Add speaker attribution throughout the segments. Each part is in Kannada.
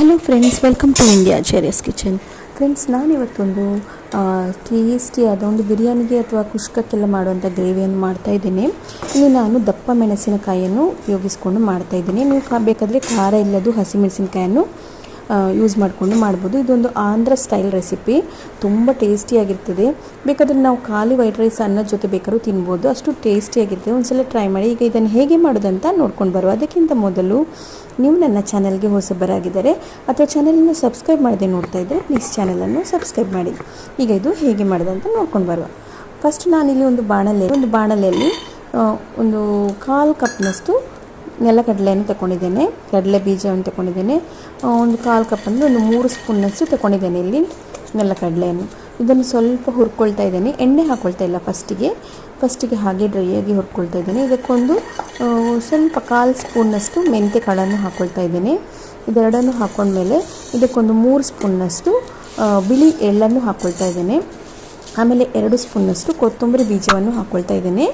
Speaker 1: Hello friends welcome to India ಚೇರಿಯಸ್ kitchen friends ನಾನಿವತ್ತೊಂದು ಟೇಸ್ಟಿಯಾದ ಒಂದು ಬಿರಿಯಾನಿಗೆ ಅಥವಾ ಕುಷ್ಕಕ್ಕೆಲ್ಲ ಮಾಡುವಂಥ ಗ್ರೇವಿಯನ್ನು ಮಾಡ್ತಾ ಇದ್ದೀನಿ. ಇಲ್ಲಿ ನಾನು ದಪ್ಪ ಮೆಣಸಿನಕಾಯಿಯನ್ನು ಉಪಯೋಗಿಸ್ಕೊಂಡು ಮಾಡ್ತಾ ಇದ್ದೀನಿ. ನೀವು ಬೇಕಾದರೆ ಖಾರ ಇಲ್ಲದು ಹಸಿಮೆಣಸಿನಕಾಯನ್ನು ಯೂಸ್ ಮಾಡಿಕೊಂಡು ಮಾಡ್ಬೋದು. ಇದೊಂದು ಆಂಧ್ರ ಸ್ಟೈಲ್ ರೆಸಿಪಿ ತುಂಬ ಟೇಸ್ಟಿಯಾಗಿರ್ತದೆ ಬೇಕಾದರೆ ನಾವು ಖಾಲಿ ವೈಟ್ ರೈಸ್ ಅನ್ನದ ಜೊತೆ ಬೇಕಾದ್ರೂ ತಿನ್ಬೋದು. ಅಷ್ಟು ಟೇಸ್ಟಿಯಾಗಿರ್ತದೆ ಒಂದ್ಸಲ ಟ್ರೈ ಮಾಡಿ ಈಗ ಇದನ್ನು ಹೇಗೆ ಮಾಡೋದಂತ ನೋಡ್ಕೊಂಡು ಬರುವ. ಅದಕ್ಕಿಂತ ಮೊದಲು ನೀವು ನನ್ನ ಚಾನಲ್ಗೆ ಹೊಸಬರಾಗಿದ್ದಾರೆ ಅಥವಾ ಚಾನಲನ್ನು ಸಬ್ಸ್ಕ್ರೈಬ್ ಮಾಡದೆ ನೋಡ್ತಾ ಇದ್ದರೆ ಪ್ಲೀಸ್ ಚಾನಲನ್ನು ಸಬ್ಸ್ಕ್ರೈಬ್ ಮಾಡಿ. ಈಗ ಇದು ಹೇಗೆ ಮಾಡೋದಂತ ನೋಡ್ಕೊಂಡು ಬರುವ. ಫಸ್ಟ್ ನಾನಿಲ್ಲಿ ಒಂದು ಬಾಣಲೆ, ಒಂದು ಬಾಣಲೆಯಲ್ಲಿ ಒಂದು ಕಾಲು ಕಪ್ನಷ್ಟು ನೆಲಗಡಲೆಯನ್ನು ತಗೊಂಡಿದ್ದೇನೆ. ಕಡಲೆ ಬೀಜವನ್ನು ತಗೊಂಡಿದ್ದೇನೆ. ಒಂದು ಕಾಲು ಕಪ್ ಅಂದರೆ ಒಂದು ಮೂರು ಸ್ಪೂನ್ನಷ್ಟು ತಗೊಂಡಿದ್ದೇನೆ ಇಲ್ಲಿ ನೆಲಗಡಲೆಯನ್ನು ಇದನ್ನು ಸ್ವಲ್ಪ ಹುರ್ಕೊಳ್ತಾ ಇದ್ದೇನೆ. ಎಣ್ಣೆ ಹಾಕ್ಕೊಳ್ತಾ ಇಲ್ಲ ಫಸ್ಟಿಗೆ ಫಸ್ಟಿಗೆ ಹಾಗೆ ಡ್ರೈಯಾಗಿ ಹುರ್ಕೊಳ್ತಾ ಇದ್ದೇನೆ. ಇದಕ್ಕೊಂದು ಸ್ವಲ್ಪ ಕಾಲು ಸ್ಪೂನ್ನಷ್ಟು ಮೆಂತ್ಯ ಕಾಳನ್ನು ಹಾಕ್ಕೊಳ್ತಾ ಇದ್ದೇನೆ. ಇದೆರಡನ್ನು ಹಾಕ್ಕೊಂಡ್ಮೇಲೆ ಇದಕ್ಕೊಂದು ಮೂರು ಸ್ಪೂನ್ನಷ್ಟು ಬಿಳಿ ಎಳ್ಳನ್ನು ಹಾಕ್ಕೊಳ್ತಾ ಇದ್ದೇನೆ. ಆಮೇಲೆ ಎರಡು ಸ್ಪೂನ್ನಷ್ಟು ಕೊತ್ತಂಬರಿ ಬೀಜವನ್ನು ಹಾಕ್ಕೊಳ್ತಾ ಇದ್ದೇನೆ.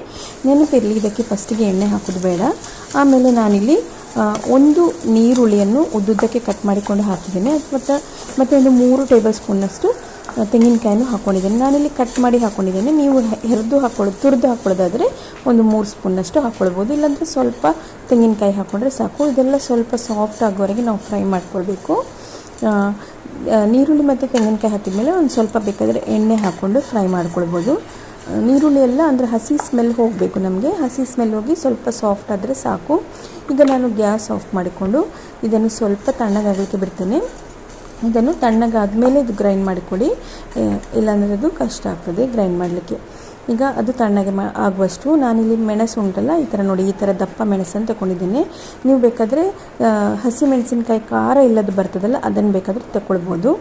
Speaker 1: ನೆನಪಿರಲಿ, ಇದಕ್ಕೆ ಫಸ್ಟಿಗೆ ಎಣ್ಣೆ ಹಾಕೋದು ಬೇಡ. ಆಮೇಲೆ ನಾನಿಲ್ಲಿ ಒಂದು ನೀರುಳ್ಳಿಯನ್ನು ಉದ್ದುದ್ದಕ್ಕೆ ಕಟ್ ಮಾಡಿಕೊಂಡು ಹಾಕಿದ್ದೇನೆ. ಮತ್ತು ಮತ್ತು ಒಂದು ಮೂರು ಟೇಬಲ್ ಸ್ಪೂನ್ನಷ್ಟು ತೆಂಗಿನಕಾಯನ್ನು ಹಾಕ್ಕೊಂಡಿದ್ದೇನೆ ನಾನಿಲ್ಲಿ ಕಟ್ ಮಾಡಿ ಹಾಕ್ಕೊಂಡಿದ್ದೇನೆ ನೀವು ಹೆರಿದು ಹಾಕ್ಕೊಳ್ಳೋದು ತುರಿದು ಹಾಕ್ಕೊಳ್ಳೋದಾದರೆ ಒಂದು ಮೂರು ಸ್ಪೂನ್ನಷ್ಟು ಹಾಕ್ಕೊಳ್ಬೋದು ಇಲ್ಲಾಂದರೆ ಸ್ವಲ್ಪ ತೆಂಗಿನಕಾಯಿ ಹಾಕ್ಕೊಂಡ್ರೆ ಸಾಕು. ಇದೆಲ್ಲ ಸ್ವಲ್ಪ ಸಾಫ್ಟ್ ಆಗೋವರೆಗೆ ನಾವು ಫ್ರೈ ಮಾಡ್ಕೊಳ್ಬೇಕು. ನೀರುಳ್ಳಿ ಮತ್ತು ತೆಂಗಿನಕಾಯಿ ಹಾಕಿದ್ಮೇಲೆ ಒಂದು ಸ್ವಲ್ಪ ಬೇಕಾದರೆ ಎಣ್ಣೆ ಹಾಕ್ಕೊಂಡು ಫ್ರೈ ಮಾಡ್ಕೊಳ್ಬೋದು. ನೀರುಳ್ಳಿ ಎಲ್ಲ ಅಂದರೆ ಹಸಿ ಸ್ಮೆಲ್ ಹೋಗಬೇಕು ನಮಗೆ. ಹಸಿ ಸ್ಮೆಲ್ ಹೋಗಿ ಸ್ವಲ್ಪ ಸಾಫ್ಟ್ ಆದರೆ ಸಾಕು. ಈಗ ನಾನು ಗ್ಯಾಸ್ ಆಫ್ ಮಾಡಿಕೊಂಡು ಇದನ್ನು ಸ್ವಲ್ಪ ತಣ್ಣಗಾಗಲಿಕ್ಕೆ ಬಿಡ್ತೇನೆ. ಇದನ್ನು ತಣ್ಣಗಾದ ಮೇಲೆ ಇದು ಗ್ರೈಂಡ್ ಮಾಡಿಕೊಡಿ ಇಲ್ಲಾಂದರೆ ಅದು ಕಷ್ಟ ಆಗ್ತದೆ ಗ್ರೈಂಡ್ ಮಾಡಲಿಕ್ಕೆ. ಈಗ ಅದು ತಣ್ಣಗೆ ಮಾ ಆಗುವಷ್ಟು ನಾನಿಲ್ಲಿ ಮೆಣಸು ಉಂಟಲ್ಲ, ಈ ಥರ ನೋಡಿ, ಈ ಥರ ದಪ್ಪ ಮೆಣಸನ್ನು ತಗೊಂಡಿದ್ದೀನಿ. ನೀವು ಬೇಕಾದರೆ ಹಸಿ ಮೆಣಸಿನ್ಕಾಯಿ ಖಾರ ಇಲ್ಲದ ಬರ್ತದಲ್ಲ, ಅದನ್ನು ಬೇಕಾದರೆ ತಗೊಳ್ಬೋದು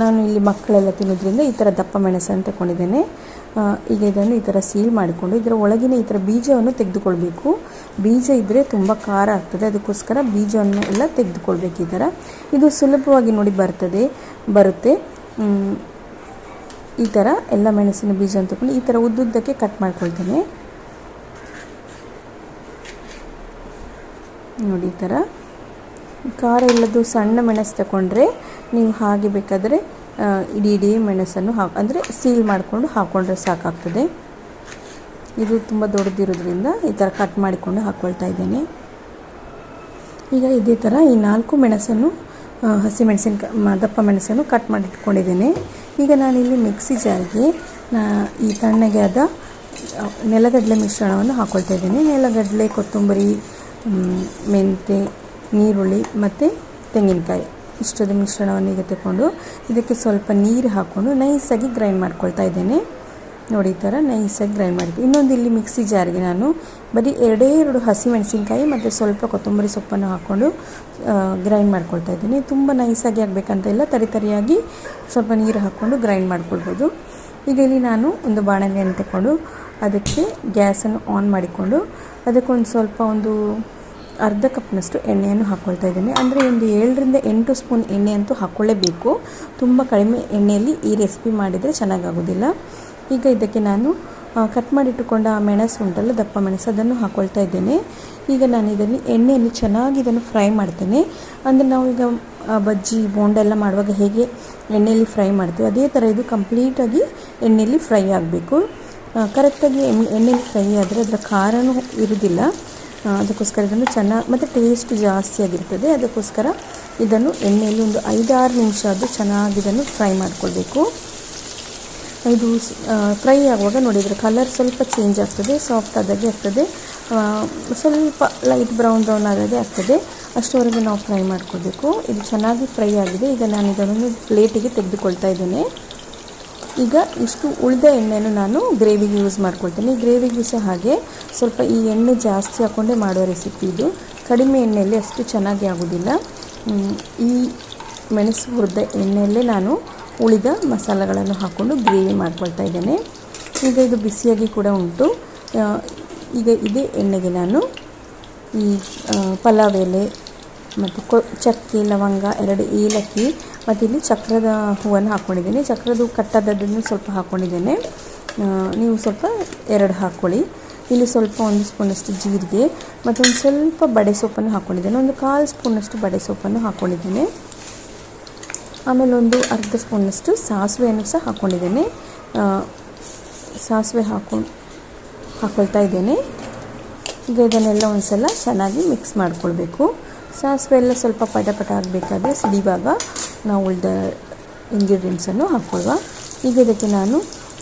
Speaker 1: ನಾನು ಇಲ್ಲಿ ಮಕ್ಕಳೆಲ್ಲ ತಿನ್ನೋದ್ರಿಂದ ಈ ಥರ ದಪ್ಪ ಮೆಣಸನ್ನು ತಗೊಂಡಿದ್ದೇನೆ. ಈಗ ಇದನ್ನು ಈ ಥರ ಸೀಲ್ ಮಾಡಿಕೊಂಡು, ಇದರ ಒಳಗಿನ ಈ ಥರ ಬೀಜವನ್ನು ತೆಗೆದುಕೊಳ್ಬೇಕು. ಬೀಜ ಇದ್ದರೆ ತುಂಬ ಖಾರ ಆಗ್ತದೆ, ಅದಕ್ಕೋಸ್ಕರ ಬೀಜವನ್ನು ಎಲ್ಲ ತೆಗೆದುಕೊಳ್ಬೇಕು ಈ ಥರ ಇದು ಸುಲಭವಾಗಿ ನೋಡಿ ಬರ್ತದೆ, ಬರುತ್ತೆ. ಈ ಥರ ಎಲ್ಲ ಮೆಣಸಿನ ಬೀಜ ತಗೊಂಡು ಈ ಥರ ಉದ್ದುದ್ದಕ್ಕೆ ಕಟ್ ಮಾಡ್ಕೊಳ್ತೇನೆ. ನೋಡಿ ಈ ಥರ ಖಾರ ಇಲ್ಲದ್ದು ಸಣ್ಣ ಮೆಣಸು ತಗೊಂಡ್ರೆ ನೀವು ಹಾಗೆ ಬೇಕಾದರೆ ಇಡೀ ಇಡೀ ಮೆಣಸನ್ನು ಹಾ ಅಂದರೆ ಸೀಲ್ ಮಾಡಿಕೊಂಡು ಹಾಕ್ಕೊಂಡ್ರೆ ಸಾಕಾಗ್ತದೆ. ಇದು ತುಂಬ ದೊಡ್ಡದಿರೋದ್ರಿಂದ ಈ ಥರ ಕಟ್ ಮಾಡಿಕೊಂಡು ಹಾಕ್ಕೊಳ್ತಾ ಇದ್ದೇನೆ. ಈಗ ಇದೇ ಥರ ಈ ನಾಲ್ಕು ಮೆಣಸನ್ನು ಹಸಿಮೆಣಸಿನ ಹಸಿ ಮೆಣಸಿನ ದಪ್ಪ ಮೆಣಸನ್ನು ಕಟ್ ಮಾಡಿ ಇಟ್ಕೊಂಡಿದ್ದೇನೆ ಈಗ ನಾನಿಲ್ಲಿ ಮಿಕ್ಸಿ ಜಾರ್ಗೆ ನಾ ಈ ತಣ್ಣಗೆ ಆದ ನೆಲಗಡಲೆ ಮಿಶ್ರಣವನ್ನು ಹಾಕ್ಕೊಳ್ತಾ ಇದ್ದೀನಿ. ನೆಲಗಡಲೆ, ಕೊತ್ತಂಬರಿ ಮೆಂತೆ ನೀರುಳ್ಳಿ ಮತ್ತು ತೆಂಗಿನಕಾಯಿ ಇಷ್ಟದ ಮಿಶ್ರಣವನ್ನು ಈಗ ತಗೊಂಡು ಇದಕ್ಕೆ ಸ್ವಲ್ಪ ನೀರು ಹಾಕ್ಕೊಂಡು ನೈಸಾಗಿ ಗ್ರೈಂಡ್ ಮಾಡ್ಕೊಳ್ತಾ ಇದ್ದೇನೆ. ನೋಡಿ ಈ ಥರ ನೈಸಾಗಿ ಗ್ರೈಂಡ್ ಮಾಡಿದ್ವಿ. ಇನ್ನೊಂದು ಇಲ್ಲಿ ಮಿಕ್ಸಿ ಜಾರಿಗೆ ನಾನು ಬರೀ ಎರಡೇ ಎರಡು ಹಸಿ ಮೆಣಸಿನ್ಕಾಯಿ ಮತ್ತು ಸ್ವಲ್ಪ ಕೊತ್ತಂಬರಿ ಸೊಪ್ಪನ್ನು ಹಾಕ್ಕೊಂಡು ಗ್ರೈಂಡ್ ಮಾಡ್ಕೊಳ್ತಾ ಇದ್ದೀನಿ. ತುಂಬ ನೈಸಾಗಿ ಆಗಬೇಕಂತ ಇಲ್ಲ. ತರಿ ತರಿಯಾಗಿ ಸ್ವಲ್ಪ ನೀರು ಹಾಕ್ಕೊಂಡು ಗ್ರೈಂಡ್ ಮಾಡ್ಕೊಳ್ಬೋದು. ಈಗ ಇಲ್ಲಿ ನಾನು ಒಂದು ಬಾಣಲೆಯನ್ನು ತಗೊಂಡು ಅದಕ್ಕೆ ಗ್ಯಾಸನ್ನು ಆನ್ ಮಾಡಿಕೊಂಡು ಅದಕ್ಕೊಂದು ಸ್ವಲ್ಪ ಒಂದು ಅರ್ಧ ಕಪ್ನಷ್ಟು ಎಣ್ಣೆಯನ್ನು ಹಾಕ್ಕೊಳ್ತಾ ಇದ್ದೀನಿ. ಅಂದರೆ ಒಂದು ಏಳರಿಂದ ಎಂಟು ಸ್ಪೂನ್ ಎಣ್ಣೆ ಅಂತೂ ಹಾಕ್ಕೊಳ್ಳೇಬೇಕು ತುಂಬ ಕಡಿಮೆ ಎಣ್ಣೆಯಲ್ಲಿ ಈ ರೆಸಿಪಿ ಮಾಡಿದರೆ ಚೆನ್ನಾಗಾಗೋದಿಲ್ಲ. ಈಗ ಇದಕ್ಕೆ ನಾನು ಕಟ್ ಮಾಡಿಟ್ಟುಕೊಂಡ ಆ ಮೆಣಸು ಉಂಟಲ್ಲ, ದಪ್ಪ ಮೆಣಸು, ಅದನ್ನು ಹಾಕ್ಕೊಳ್ತಾ ಇದ್ದೇನೆ. ಈಗ ನಾನು ಇದನ್ನು ಎಣ್ಣೆಯಲ್ಲಿ ಚೆನ್ನಾಗಿ ಇದನ್ನು ಫ್ರೈ ಮಾಡ್ತೇನೆ. ಅಂದರೆ ನಾವು ಈಗ ಬಜ್ಜಿ, ಬೋಂಡ ಎಲ್ಲ ಮಾಡುವಾಗ ಹೇಗೆ ಎಣ್ಣೆಯಲ್ಲಿ ಫ್ರೈ ಮಾಡ್ತೀವಿ, ಅದೇ ಥರ ಇದು ಕಂಪ್ಲೀಟಾಗಿ ಎಣ್ಣೆಯಲ್ಲಿ ಫ್ರೈ ಆಗಬೇಕು. ಕರೆಕ್ಟಾಗಿ ಎಣ್ಣೆ ಎಣ್ಣೆಯಲ್ಲಿ ಫ್ರೈ ಆದರೆ ಅದರ ಖಾರನೂ ಇರುವುದಿಲ್ಲ ಅದಕ್ಕೋಸ್ಕರ ಇದನ್ನು ಚೆನ್ನಾಗಿ, ಮತ್ತು ಟೇಸ್ಟ್ ಜಾಸ್ತಿ ಆಗಿರ್ತದೆ. ಅದಕ್ಕೋಸ್ಕರ ಇದನ್ನು ಎಣ್ಣೆಯಲ್ಲಿ ಒಂದು ಐದಾರು ನಿಮಿಷ ಅದು ಚೆನ್ನಾಗಿ ಇದನ್ನು ಫ್ರೈ ಮಾಡಿಕೊಳ್ಬೇಕು. ಇದು ಫ್ರೈ ಆಗುವಾಗ ನೋಡಿದರೆ ಕಲರ್ ಸ್ವಲ್ಪ ಚೇಂಜ್ ಆಗ್ತದೆ ಸಾಫ್ಟ್ ಆದಾಗೆ ಆಗ್ತದೆ. ಸ್ವಲ್ಪ ಲೈಟ್ ಬ್ರೌನ್ ಬ್ರೌನ್ ಆದಾಗೆ ಆಗ್ತದೆ. ಅಷ್ಟರವರೆಗೆ ನಾವು ಫ್ರೈ ಮಾಡ್ಕೋಬೇಕು. ಇದು ಚೆನ್ನಾಗಿ ಫ್ರೈ ಆಗಿದೆ. ಈಗ ನಾನು ಇದನ್ನು ಪ್ಲೇಟಿಗೆ ತೆಗೆದುಕೊಳ್ತಾ ಇದ್ದೇನೆ. ಈಗ ಇಷ್ಟು ಉಳಿದ ಎಣ್ಣೆಯನ್ನು ನಾನು ಗ್ರೇವಿಗೆ ಯೂಸ್ ಮಾಡ್ಕೊಳ್ತೇನೆ. ಗ್ರೇವಿಗೆ ಸಹ ಹಾಗೆ ಸ್ವಲ್ಪ ಈ ಎಣ್ಣೆ ಜಾಸ್ತಿ ಹಾಕ್ಕೊಂಡೇ ಮಾಡುವ ರೆಸಿಪಿ ಇದು. ಕಡಿಮೆ ಎಣ್ಣೆಯಲ್ಲಿ ಅಷ್ಟು ಚೆನ್ನಾಗಿ ಆಗೋದಿಲ್ಲ. ಈ ಮೆಣಸು ಹುರಿದ ಎಣ್ಣೆಯಲ್ಲೇ ನಾನು ಉಳಿದ ಮಸಾಲೆಗಳನ್ನು ಹಾಕ್ಕೊಂಡು ಗ್ರೇವಿ ಮಾಡ್ಕೊಳ್ತಾ ಇದ್ದೇನೆ. ಈಗ ಇದು ಬಿಸಿಯಾಗಿ ಕೂಡ ಉಂಟು. ಈಗ ಇದೇ ಎಣ್ಣೆಗೆ ನಾನು ಈ ಪಲಾವ್ ಎಲೆ ಮತ್ತು ಕೊ, ಚಕ್ಕೆ, ಲವಂಗ ಎರಡು ಏಲಕ್ಕಿ ಮತ್ತು ಇಲ್ಲಿ ಚಕ್ರದ ಹೂವನ್ನು ಹಾಕ್ಕೊಂಡಿದ್ದೇನೆ ಚಕ್ರದ ಕಟ್ಟದದ್ದನ್ನು ಸ್ವಲ್ಪ ಹಾಕ್ಕೊಂಡಿದ್ದೇನೆ ನೀವು ಸ್ವಲ್ಪ ಎರಡು ಹಾಕ್ಕೊಳ್ಳಿ ಇಲ್ಲಿ ಸ್ವಲ್ಪ ಒಂದು ಸ್ಪೂನಷ್ಟು ಜೀರಿಗೆ ಮತ್ತು ಸ್ವಲ್ಪ ಬಡೆ ಸೊಪ್ಪನ್ನು ಹಾಕ್ಕೊಂಡಿದ್ದೇನೆ ಒಂದು ಕಾಲು ಸ್ಪೂನಷ್ಟು ಬಡೆ ಸೊಪ್ಪನ್ನು ಹಾಕ್ಕೊಂಡಿದ್ದೇನೆ ಆಮೇಲೆ ಒಂದು ಅರ್ಧ ಸ್ಪೂನಷ್ಟು ಸಾಸಿವೆಯನ್ನು ಸಹ ಹಾಕ್ಕೊಂಡಿದ್ದೇನೆ. ಸಾಸಿವೆ ಹಾಕೊಂಡು ಹಾಕ್ಕೊಳ್ತಾ ಇದ್ದೇನೆ. ಈಗ ಇದನ್ನೆಲ್ಲ ಒಂದು ಸಲ ಚೆನ್ನಾಗಿ ಮಿಕ್ಸ್ ಮಾಡಿಕೊಳ್ಬೇಕು. ಸಾಸಿವೆ ಎಲ್ಲ ಸ್ವಲ್ಪ ಪಟ ಪಟ ಆಗಬೇಕಾದ್ರೆ ಸಿಡಿವಾಗ ನಾವು ಉಳಿದ ಇಂಗ್ರೀಡಿಯೆಂಟ್ಸನ್ನು ಹಾಕ್ಕೊಳ್ಳುವ ಈಗ ಇದಕ್ಕೆ ನಾನು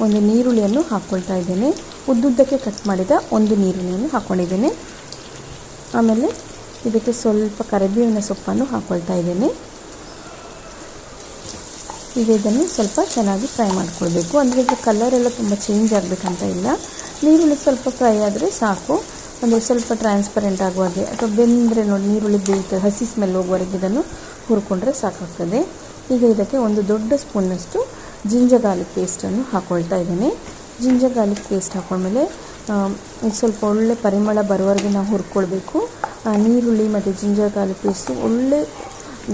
Speaker 1: ಒಂದು ನೀರುಳ್ಳಿಯನ್ನು ಹಾಕ್ಕೊಳ್ತಾ ಇದ್ದೇನೆ. ಉದ್ದುದ್ದಕ್ಕೆ ಕಟ್ ಮಾಡಿದ ಒಂದು ನೀರುಳ್ಳಿಯನ್ನು ಹಾಕ್ಕೊಂಡಿದ್ದೇನೆ ಆಮೇಲೆ ಇದಕ್ಕೆ ಸ್ವಲ್ಪ ಕರಿಬೇವಿನ ಸೊಪ್ಪನ್ನು ಹಾಕ್ಕೊಳ್ತಾ ಇದ್ದೇನೆ. ಈಗ ಇದನ್ನು ಸ್ವಲ್ಪ ಚೆನ್ನಾಗಿ ಫ್ರೈ ಮಾಡ್ಕೊಳ್ಬೇಕು. ಅಂದರೆ ಇದು ಕಲರ್ ಎಲ್ಲ ತುಂಬ ಚೇಂಜ್ ಆಗಬೇಕಂತ ಇಲ್ಲ. ನೀರುಳ್ಳಿ ಸ್ವಲ್ಪ ಫ್ರೈ ಆದರೆ ಸಾಕು. ಅಂದರೆ ಸ್ವಲ್ಪ ಟ್ರಾನ್ಸ್ಪರೆಂಟ್ ಆಗುವಾಗೆ ಅಥವಾ ಬೆಂದರೆ ನೋಡಿ ನೀರುಳ್ಳಿ ಬೇಯ್ತದೆ ಹಸಿ ಸ್ಮೆಲ್ ಹೋಗುವವರೆಗೆ ಇದನ್ನು ಹುರ್ಕೊಂಡ್ರೆ ಸಾಕಾಗ್ತದೆ. ಈಗ ಇದಕ್ಕೆ ಒಂದು ದೊಡ್ಡ ಸ್ಪೂನಷ್ಟು ಜಿಂಜರ್ ಗಾರ್ಲಿಕ್ ಪೇಸ್ಟನ್ನು ಹಾಕ್ಕೊಳ್ತಾ ಇದ್ದೀನಿ. ಜಿಂಜರ್ ಗಾರ್ಲಿಕ್ ಪೇಸ್ಟ್ ಹಾಕೊಂಡ್ಮೇಲೆ ಸ್ವಲ್ಪ ಒಳ್ಳೆ ಪರಿಮಳ ಬರುವವರೆಗೆ ನಾವು ಹುರ್ಕೊಳ್ಬೇಕು. ನೀರುಳ್ಳಿ ಮತ್ತು ಜಿಂಜರ್ ಗಾರ್ಲಿಕ್ ಪೇಸ್ಟು ಒಳ್ಳೆ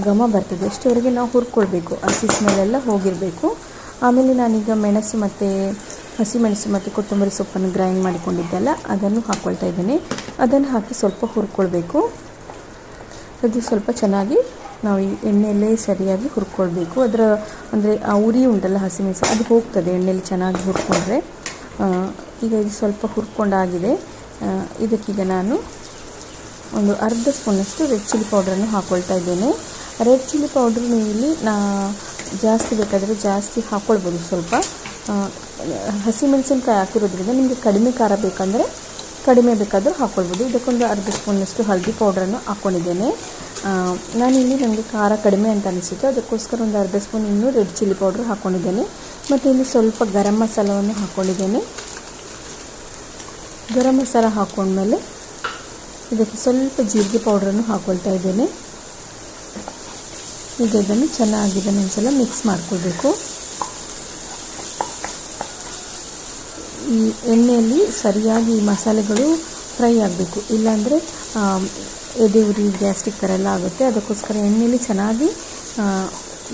Speaker 1: ಘಮ ಬರ್ತದೆ. ಅಷ್ಟವರೆಗೆ ನಾವು ಹುರ್ಕೊಳ್ಬೇಕು. ಹಸಿ ಸ್ಮೆಲ್ಲೆಲ್ಲ ಹೋಗಿರಬೇಕು. ಆಮೇಲೆ ನಾನೀಗ ಮೆಣಸು ಮತ್ತು ಹಸಿಮೆಣಸು ಮತ್ತು ಕೊತ್ತಂಬರಿ ಸೊಪ್ಪನ್ನು ಗ್ರೈಂಡ್ ಮಾಡಿಕೊಂಡಿದ್ದೆಲ್ಲ ಅದನ್ನು ಹಾಕ್ಕೊಳ್ತಾ ಇದ್ದೀನಿ. ಅದನ್ನು ಹಾಕಿ ಸ್ವಲ್ಪ ಹುರ್ಕೊಳ್ಬೇಕು. ಅದು ಸ್ವಲ್ಪ ಚೆನ್ನಾಗಿ ನಾವು ಈ ಎಣ್ಣೆಯಲ್ಲೇ ಸರಿಯಾಗಿ ಹುರ್ಕೊಳ್ಬೇಕು. ಅದರ ಅಂದರೆ ಆ ಉರಿ ಉಂಟಲ್ಲ ಹಸಿಮೆಣಸು ಅದು ಹೋಗ್ತದೆ ಎಣ್ಣೆಯಲ್ಲಿ ಚೆನ್ನಾಗಿ ಹುರ್ಕೊಂಡ್ರೆ. ಈಗ ಇದು ಸ್ವಲ್ಪ ಹುರ್ಕೊಂಡಾಗಿದೆ. ಇದಕ್ಕೀಗ ನಾನು ಒಂದು ಅರ್ಧ ಸ್ಪೂನಷ್ಟು ರೆಡ್ ಚಿಲ್ಲಿ ಪೌಡ್ರನ್ನು ಹಾಕ್ಕೊಳ್ತಾ ಇದ್ದೇನೆ. ರೆಡ್ ಚಿಲ್ಲಿ ಪೌಡ್ರ್ ಇಲ್ಲಿ ನಾ ಜಾಸ್ತಿ ಬೇಕಾದರೆ ಜಾಸ್ತಿ ಹಾಕ್ಕೊಳ್ಬೋದು ಸ್ವಲ್ಪ. ಹಸಿಮೆಣಸಿನ್ಕಾಯಿ ಹಾಕಿರೋದ್ರಿಂದ ನಿಮಗೆ ಕಡಿಮೆ ಖಾರ ಬೇಕಂದರೆ ಕಡಿಮೆ ಬೇಕಾದರೂ ಹಾಕ್ಕೊಳ್ಬೋದು ಇದಕ್ಕೊಂದು ಅರ್ಧ ಸ್ಪೂನಷ್ಟು ಹಳದಿ ಪೌಡ್ರನ್ನು ಹಾಕ್ಕೊಂಡಿದ್ದೇನೆ ನಾನಿಲ್ಲಿ ನನಗೆ ಖಾರ ಕಡಿಮೆ ಅಂತ ಅನಿಸಿತು ಅದಕ್ಕೋಸ್ಕರ ಒಂದು ಅರ್ಧ ಸ್ಪೂನ್ ಇನ್ನೂ ರೆಡ್ ಚಿಲ್ಲಿ ಪೌಡ್ರ್ ಹಾಕ್ಕೊಂಡಿದ್ದೇನೆ ಮತ್ತು ಇಲ್ಲಿ ಸ್ವಲ್ಪ ಗರಂ ಮಸಾಲವನ್ನು ಹಾಕ್ಕೊಂಡಿದ್ದೇನೆ ಗರಂ ಮಸಾಲ ಹಾಕ್ಕೊಂಡ್ಮೇಲೆ ಇದಕ್ಕೆ ಸ್ವಲ್ಪ ಜೀರಿಗೆ ಪೌಡ್ರನ್ನು ಹಾಕ್ಕೊಳ್ತಾ ಇದ್ದೇನೆ. ಈಗ ಇದನ್ನು ಚೆನ್ನಾಗಿ ಇದನ್ನು ಒಂದ್ಸಲ ಮಿಕ್ಸ್ ಮಾಡ್ಕೊಳ್ಬೇಕು. ಈ ಎಣ್ಣೆಯಲ್ಲಿ ಸರಿಯಾಗಿ ಮಸಾಲೆಗಳು ಫ್ರೈ ಆಗಬೇಕು. ಇಲ್ಲಾಂದರೆ ಎದೆ ಉರಿ ಗ್ಯಾಸ್ಟಿಕ್ ಥರ ಎಲ್ಲ ಆಗುತ್ತೆ. ಅದಕ್ಕೋಸ್ಕರ ಎಣ್ಣೆಯಲ್ಲಿ ಚೆನ್ನಾಗಿ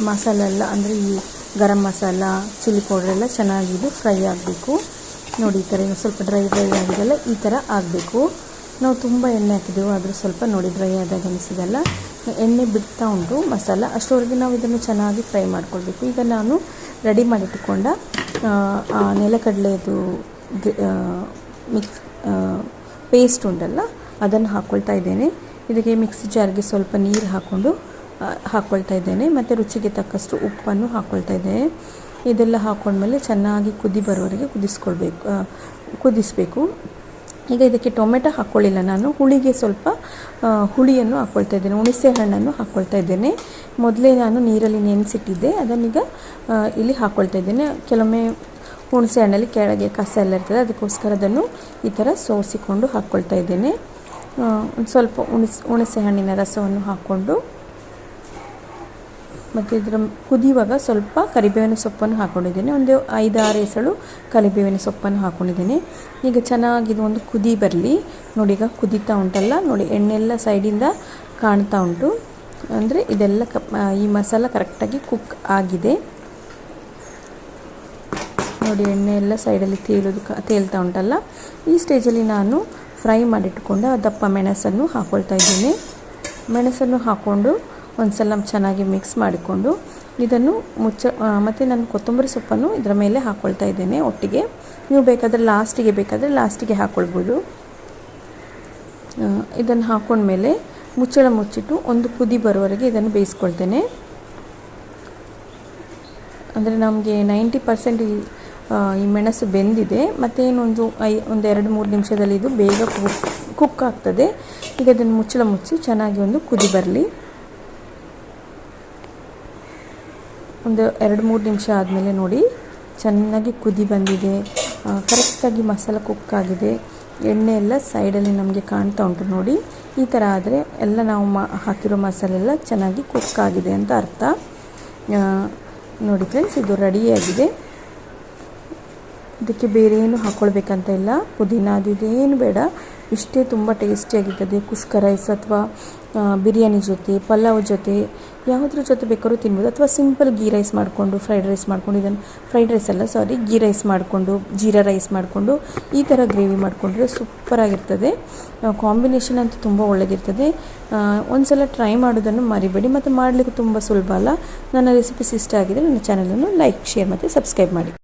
Speaker 1: ಮಸಾಲೆ ಎಲ್ಲ, ಅಂದರೆ ಈ ಗರಂ ಮಸಾಲ, ಚಿಲ್ಲಿ ಪೌಡರ್ ಎಲ್ಲ ಚೆನ್ನಾಗಿ ಇದು ಫ್ರೈ ಆಗಬೇಕು. ನೋಡಿ, ಈ ಥರ ಇನ್ನು ಸ್ವಲ್ಪ ಡ್ರೈ ಡ್ರೈ ಆಗಿದೆಲ್ಲ ಈ ಥರ ಆಗಬೇಕು. ನಾವು ತುಂಬ ಎಣ್ಣೆ ಹಾಕಿದೆವು, ಆದರೂ ಸ್ವಲ್ಪ ನೋಡಿ ಡ್ರೈ ಆದಾಗ ಅನಿಸಿದಲ್ಲ ಎಣ್ಣೆ ಬಿಡ್ತಾ ಉಂಟು, ಮಸಾಲ. ಅಷ್ಟರವರೆಗೆ ನಾವು ಇದನ್ನು ಚೆನ್ನಾಗಿ ಫ್ರೈ ಮಾಡ್ಕೊಳ್ಬೇಕು. ಈಗ ನಾನು ರೆಡಿ ಮಾಡಿಟ್ಟುಕೊಂಡ ನೆಲಕಡಲೆದು ಮಿಕ್ಸ್ ಪೇಸ್ಟ್ ಉಂಟಲ್ಲ, ಅದನ್ನು ಹಾಕ್ಕೊಳ್ತಾ ಇದ್ದೇನೆ. ಇದಕ್ಕೆ ಮಿಕ್ಸಿ ಜಾರ್ಗೆ ಸ್ವಲ್ಪ ನೀರು ಹಾಕ್ಕೊಂಡು ಹಾಕ್ಕೊಳ್ತಾ ಇದ್ದೇನೆ. ಮತ್ತು ರುಚಿಗೆ ತಕ್ಕಷ್ಟು ಉಪ್ಪನ್ನು ಹಾಕ್ಕೊಳ್ತಾ ಇದ್ದೇನೆ. ಇದೆಲ್ಲ ಹಾಕ್ಕೊಂಡ್ಮೇಲೆ ಚೆನ್ನಾಗಿ ಕುದಿ ಬರೋವರೆಗೆ ಕುದಿಸ್ಕೊಳ್ಬೇಕು ಕುದಿಸಬೇಕು. ಈಗ ಇದಕ್ಕೆ ಟೊಮೆಟೊ ಹಾಕ್ಕೊಳ್ಳಿಲ್ಲ ನಾನು. ಹುಳಿಗೆ ಸ್ವಲ್ಪ ಹುಳಿಯನ್ನು ಹಾಕ್ಕೊಳ್ತಾ ಇದ್ದೇನೆ, ಹುಣಸೆ ಹಣ್ಣನ್ನು ಹಾಕ್ಕೊಳ್ತಾ ಇದ್ದೇನೆ. ಮೊದಲೇ ನಾನು ನೀರಲ್ಲಿ ನೆನೆಸಿಟ್ಟಿದ್ದೆ, ಅದನ್ನೀಗ ಇಲ್ಲಿ ಹಾಕ್ಕೊಳ್ತಾ ಇದ್ದೇನೆ. ಕೆಲವೊಮ್ಮೆ ಹುಣಸೆ ಹಣ್ಣಲ್ಲಿ ಕೆಳಗೆ ಕಸ ಎಲ್ಲ ಇರ್ತದೆ, ಅದಕ್ಕೋಸ್ಕರ ಅದನ್ನು ಈ ಥರ ಸೋಸಿಕೊಂಡು ಹಾಕ್ಕೊಳ್ತಾ ಇದ್ದೇನೆ. ಒಂದು ಸ್ವಲ್ಪ ಹುಣಸೆ ಹುಣಸೆ ಹಣ್ಣಿನ ರಸವನ್ನು ಹಾಕ್ಕೊಂಡು ಮತ್ತು ಇದರ ಕುದಿಯುವಾಗ ಸ್ವಲ್ಪ ಕರಿಬೇವಿನ ಸೊಪ್ಪನ್ನು ಹಾಕ್ಕೊಂಡಿದ್ದೇನೆ ಒಂದು ಐದಾರು ಎಸಳು ಕರಿಬೇವಿನ ಸೊಪ್ಪನ್ನು ಹಾಕ್ಕೊಂಡಿದ್ದೇನೆ ಈಗ ಚೆನ್ನಾಗಿ ಒಂದು ಕುದಿ ಬರಲಿ. ನೋಡಿ, ಈಗ ಕುದೀತಾ ಉಂಟಲ್ಲ? ನೋಡಿ ಎಣ್ಣೆಲ್ಲ ಸೈಡಿಂದ ಕಾಣ್ತಾ ಉಂಟು. ಅಂದರೆ ಇದೆಲ್ಲ ಕ ಈ ಮಸಾಲ ಕರೆಕ್ಟಾಗಿ ಕುಕ್ ಆಗಿದೆ. ನೋಡಿ ಎಣ್ಣೆ ಎಲ್ಲ ಸೈಡಲ್ಲಿ ತೇಲೋದು ತೇಲ್ತಾ ಉಂಟಲ್ಲ? ಈ ಸ್ಟೇಜಲ್ಲಿ ನಾನು ಫ್ರೈ ಮಾಡಿಟ್ಟುಕೊಂಡ ದಪ್ಪ ಮೆಣಸನ್ನು ಹಾಕ್ಕೊಳ್ತಾ ಇದ್ದೀನಿ. ಮೆಣಸನ್ನು ಹಾಕ್ಕೊಂಡು ಒಂದು ಸಲ ಚೆನ್ನಾಗಿ ಮಿಕ್ಸ್ ಮಾಡಿಕೊಂಡು ಇದನ್ನು ಮುಚ್ಚ ಮತ್ತು ನಾನು ಕೊತ್ತಂಬರಿ ಸೊಪ್ಪನ್ನು ಇದರ ಮೇಲೆ ಹಾಕ್ಕೊಳ್ತಾ ಇದ್ದೇನೆ ಒಟ್ಟಿಗೆ. ನೀವು ಬೇಕಾದರೆ ಲಾಸ್ಟಿಗೆ ಬೇಕಾದರೆ ಲಾಸ್ಟಿಗೆ ಹಾಕ್ಕೊಳ್ಬೋದು ಇದನ್ನು ಹಾಕ್ಕೊಂಡ್ಮೇಲೆ ಮುಚ್ಚಳ ಮುಚ್ಚಿಟ್ಟು ಒಂದು ಕುದಿ ಬರೋವರೆಗೆ ಇದನ್ನು ಬೇಯಿಸ್ಕೊಳ್ತೇನೆ. ಅಂದರೆ ನಮಗೆ ನೈಂಟಿ ಪರ್ಸೆಂಟ್ ಈ ಮೆಣಸು ಬೆಂದಿದೆ. ಮತ್ತೇನೊಂದು ಐ, ಒಂದು ಎರಡು ಮೂರು ನಿಮಿಷದಲ್ಲಿ ಇದು ಬೇಗ ಕುಕ್ ಕುಕ್ ಆಗ್ತದೆ. ಈಗ ಅದನ್ನು ಮುಚ್ಚಳ ಮುಚ್ಚಿ ಚೆನ್ನಾಗಿ ಒಂದು ಕುದಿ ಬರಲಿ. ಒಂದು ಎರಡು ಮೂರು ನಿಮಿಷ ಆದಮೇಲೆ ನೋಡಿ, ಚೆನ್ನಾಗಿ ಕುದಿ ಬಂದಿದೆ. ಕರೆಕ್ಟಾಗಿ ಮಸಾಲ ಕುಕ್ ಆಗಿದೆ. ಎಣ್ಣೆ ಎಲ್ಲ ಸೈಡಲ್ಲಿ ನಮಗೆ ಕಾಣ್ತಾ ಉಂಟು ನೋಡಿ. ಈ ಥರ ಆದರೆ ಎಲ್ಲ ನಾವು ಮಾ, ಹಾಕಿರೋ ಮಸಾಲೆ ಎಲ್ಲ ಚೆನ್ನಾಗಿ ಕುಕ್ ಆಗಿದೆ ಅಂತ ಅರ್ಥ. ನೋಡಿ ಫ್ರೆಂಡ್ಸ್ ಇದು ರೆಡಿಯಾಗಿದೆ ಇದಕ್ಕೆ ಬೇರೆ ಏನು ಹಾಕ್ಕೊಳ್ಬೇಕಂತ ಇಲ್ಲ. ಪುದೀನ ಅದು ಇದೇನು ಬೇಡ. ಇಷ್ಟೇ ತುಂಬ ಟೇಸ್ಟಿಯಾಗಿರ್ತದೆ ಕುಷ್ಕ ರೈಸ್ ಅಥವಾ ಬಿರಿಯಾನಿ ಜೊತೆ, ಪಲಾವ್ ಜೊತೆ, ಯಾವುದ್ರ ಜೊತೆ ಬೇಕಾದ್ರೂ ತಿನ್ಬೋದು. ಅಥವಾ ಸಿಂಪಲ್ ಗೀ ರೈಸ್ ಮಾಡಿಕೊಂಡು ಫ್ರೈಡ್ ರೈಸ್ ಮಾಡ್ಕೊಂಡು ಇದನ್ನು ಫ್ರೈಡ್ ರೈಸ್ ಅಲ್ಲ ಸಾರಿ ಗೀ ರೈಸ್ ಮಾಡಿಕೊಂಡು, ಜೀರಾ ರೈಸ್ ಮಾಡಿಕೊಂಡು, ಈ ಥರ ಗ್ರೇವಿ ಮಾಡಿಕೊಂಡ್ರೆ ಸೂಪರಾಗಿರ್ತದೆ. ಕಾಂಬಿನೇಷನ್ ಅಂತೂ ತುಂಬ ಒಳ್ಳೆದಿರ್ತದೆ. ಒಂದ್ಸಲ ಟ್ರೈ ಮಾಡೋದನ್ನು ಮರಿಬೇಡಿ. ಮತ್ತು ಮಾಡಲಿಕ್ಕೆ ತುಂಬ ಸುಲಭ ಅಲ್ಲ. ನನ್ನ ರೆಸಿಪೀಸ್ ಇಷ್ಟ ಆಗಿದೆ ನನ್ನ ಚಾನಲನ್ನು ಲೈಕ್ ಶೇರ್ ಮತ್ತು ಸಬ್ಸ್ಕ್ರೈಬ್ ಮಾಡಿ.